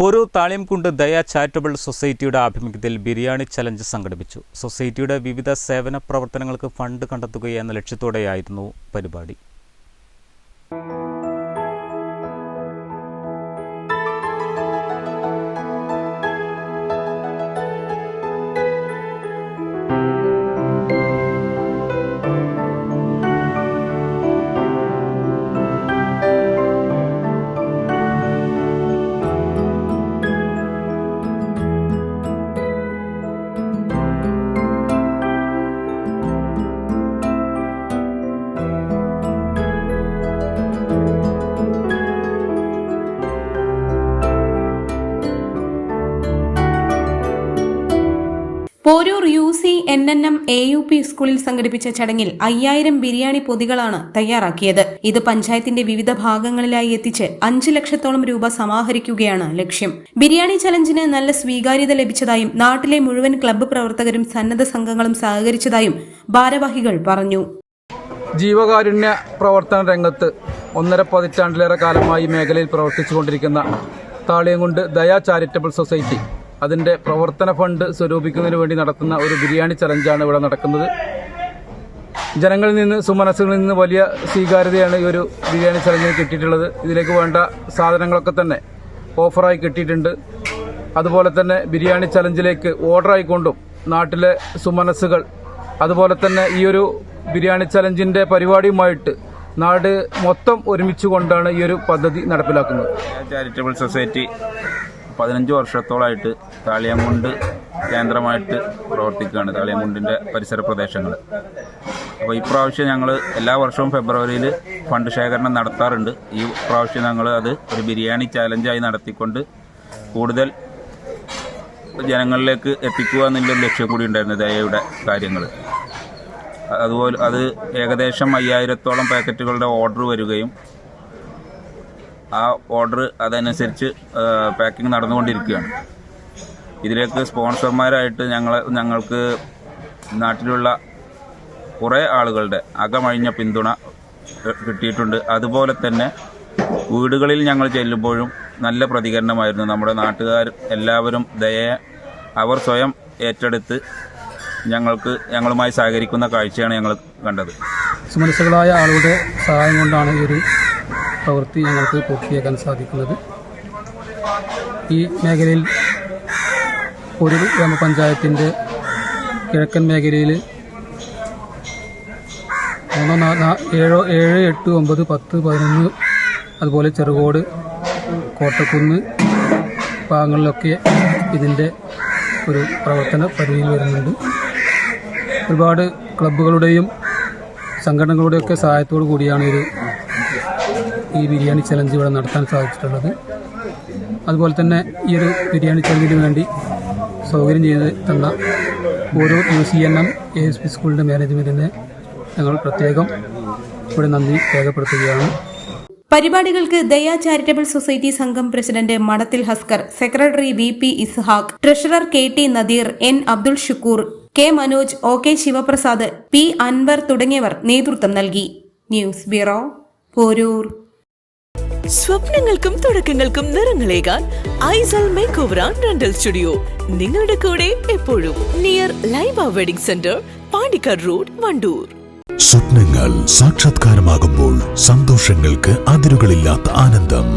Poroor Thaliyamkund Daya charitable സൊസൈറ്റിയുടെ ആഭിമുഖ്യത്തിൽ biryani challenge സംഘടിപ്പിച്ചു. സൊസൈറ്റിയുടെ വിവിധ സേവന പ്രവർത്തനങ്ങൾക്ക് ഫണ്ട് കണ്ടെത്തുകയെന്ന ലക്ഷ്യത്തോടെയായിരുന്നു പരിപാടി. N N M A U P സ്കൂളിൽ സംഘടിപ്പിച്ച ചടങ്ങിൽ അയ്യായിരം ബിരിയാണി പൊതികളാണ് തയ്യാറാക്കിയത്. ഇത് പഞ്ചായത്തിന്റെ വിവിധ ഭാഗങ്ങളിലായി എത്തിച്ച് അഞ്ച് ലക്ഷത്തോളം രൂപ സമാഹരിക്കുകയാണ് ലക്ഷ്യം. ബിരിയാണി ചലഞ്ചിന് നല്ല സ്വീകാര്യത ലഭിച്ചതായും നാട്ടിലെ മുഴുവൻ ക്ലബ്ബ് പ്രവർത്തകരും സന്നദ്ധ സംഘങ്ങളും സഹകരിച്ചതായും ഭാരവാഹികൾ പറഞ്ഞു. ജീവകാരുണ്യ പ്രവർത്തന രംഗത്ത് ഒന്നര പതിറ്റാണ്ടിലേറെ കാലമായി മേഖലയിൽ പ്രവർത്തിച്ചുകൊണ്ടിരിക്കുന്ന താളിയംകുണ്ട് ദയാ ചാരിറ്റബിൾ സൊസൈറ്റി അതിന്റെ പ്രവർത്തന ഫണ്ട് സ്വരൂപിക്കുന്നതിന് വേണ്ടി നടത്തുന്ന ഒരു ബിരിയാണി ചലഞ്ചാണ് ഇവിടെ നടക്കുന്നത്. ജനങ്ങളിൽ നിന്ന് സുമനസ്സുകളിൽ നിന്ന് വലിയ സ്വീകാര്യതയാണ് ഈ ഒരു ബിരിയാണി ചലഞ്ചിന് കിട്ടിയിട്ടുള്ളത്. ഇതിലേക്ക് വേണ്ട സാധനങ്ങളൊക്കെ തന്നെ ഓഫറായി കിട്ടിയിട്ടുണ്ട്. അതുപോലെ തന്നെ ബിരിയാണി ചലഞ്ചിലേക്ക് ഓർഡറായിക്കൊണ്ടും നാട്ടിലെ സുമനസ്സുകൾ അതുപോലെ തന്നെ ഈ ഒരു ബിരിയാണി ചലഞ്ചിന്റെ പരിപാടിയുമായിട്ട് നാട് മൊത്തം ഒരുമിച്ച് കൊണ്ടാണ് ഈ ഒരു പദ്ധതി നടപ്പിലാക്കുന്നത്. ചാരിറ്റബിൾ സൊസൈറ്റി പതിനഞ്ച് വർഷത്തോളമായിട്ട് താളിയമുണ്ട് കേന്ദ്രമായിട്ട് പ്രവർത്തിക്കുകയാണ് താളിയമുണ്ടിന്റെ പരിസര പ്രദേശങ്ങൾ. അപ്പോൾ ഇപ്രാവശ്യം ഞങ്ങൾ എല്ലാ വർഷവും ഫെബ്രുവരിയിൽ ഫണ്ട് ശേഖരണം നടത്താറുണ്ട്. ഈ പ്രാവശ്യം ഞങ്ങൾ അത് ഒരു ബിരിയാണി ചാലഞ്ചായി നടത്തിക്കൊണ്ട് കൂടുതൽ ജനങ്ങളിലേക്ക് എത്തിക്കുക എന്നുള്ളൊരു ലക്ഷ്യം കൂടി ഉണ്ടായിരുന്നു ദയയുടെ കാര്യങ്ങൾ അതുപോലെ അത് ഏകദേശം അയ്യായിരത്തോളം പാക്കറ്റുകളുടെ ഓർഡർ വരികയും ആ ഓർഡർ അതനുസരിച്ച് പാക്കിംഗ് നടന്നുകൊണ്ടിരിക്കുകയാണ്. ഇതിലേക്ക് സ്പോൺസർമാരായിട്ട് ഞങ്ങൾ ഞങ്ങൾക്ക് നാട്ടിലുള്ള കുറേ ആളുകളുടെ അകമഴിഞ്ഞ പിന്തുണ കിട്ടിയിട്ടുണ്ട്. അതുപോലെ തന്നെ വീടുകളിൽ ഞങ്ങൾ ചെല്ലുമ്പോഴും നല്ല പ്രതികരണമായിരുന്നു. നമ്മുടെ നാട്ടുകാർ എല്ലാവരും ദയയെ അവർ സ്വയം ഏറ്റെടുത്ത് ഞങ്ങൾക്ക് ഞങ്ങളുമായി സഹകരിക്കുന്ന കാഴ്ചയാണ് ഞങ്ങൾ കണ്ടത്. സുമനസ്സുകളായ ആളുകളുടെ സഹായം കൊണ്ടാണ് ഈ ഒരു പ്രവൃത്തി ഞങ്ങൾക്ക് പൂർത്തിയാക്കാൻ സാധിക്കുന്നത്. ഈ മേഖലയിൽ ഒരു ഗ്രാമപഞ്ചായത്തിന്റെ കിഴക്കൻ മേഖലയിൽ മൂന്നോ നാ- ഏഴോ ഏഴ് എട്ട് ഒമ്പത് പത്ത് പതിനൊന്ന് അതുപോലെ ചെറുകോട് കോട്ടക്കുന്ന് ഭാഗങ്ങളിലൊക്കെ ഇതിന്റെ ഒരു പ്രവർത്തന പരിധിയിൽ വരുന്നുണ്ട്. ഒരുപാട് ക്ലബ്ബുകളുടെയും സംഘടനകളുടെയൊക്കെ സഹായത്തോടു കൂടിയാണ് ഒരു ഈ ബിരിയാണി ചലഞ്ച് ഇവിടെ നടത്താൻ സാധിച്ചിട്ടുള്ളത്. അതുപോലെ തന്നെ ഈ ഒരു ബിരിയാണി ചലഞ്ചിന് വേണ്ടി സൗകര്യം ചെയ്ത് തന്ന ഓരോ U C N M A S P സ്കൂളിന്റെ മാനേജ്മെന്റിനെ ഞങ്ങൾ പ്രത്യേകം ഇവിടെ നന്ദി രേഖപ്പെടുത്തുകയാണ്. പരിപാടികൾക്ക് ദയാ ചാരിറ്റബിൾ സൊസൈറ്റി സംഘം president Madathil Haskar secretary V P Ishaq treasurer K T Nadeer N Abdul Shukkur K Manoj O K Sivaprasad P Anwar തുടങ്ങിയവർ നേതൃത്വം നൽകി. News bureau Poroor. സ്വപ്നങ്ങൾക്കും തുടക്കങ്ങൾക്കും നിറങ്ങളേകാൻ Aisal make over rental studio. നിങ്ങളുടെ കൂടെ എപ്പോഴും near Laiba wedding centre Pandikkad road Wandoor. സ്വപ്നങ്ങൾ സാക്ഷാത്കാരമാകുമ്പോൾ സന്തോഷങ്ങൾക്ക് അതിരുകളില്ലാത്ത ആനന്ദം.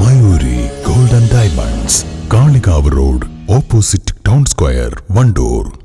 Mayuri golden diamonds Kalikavu road opposite town square Wandoor.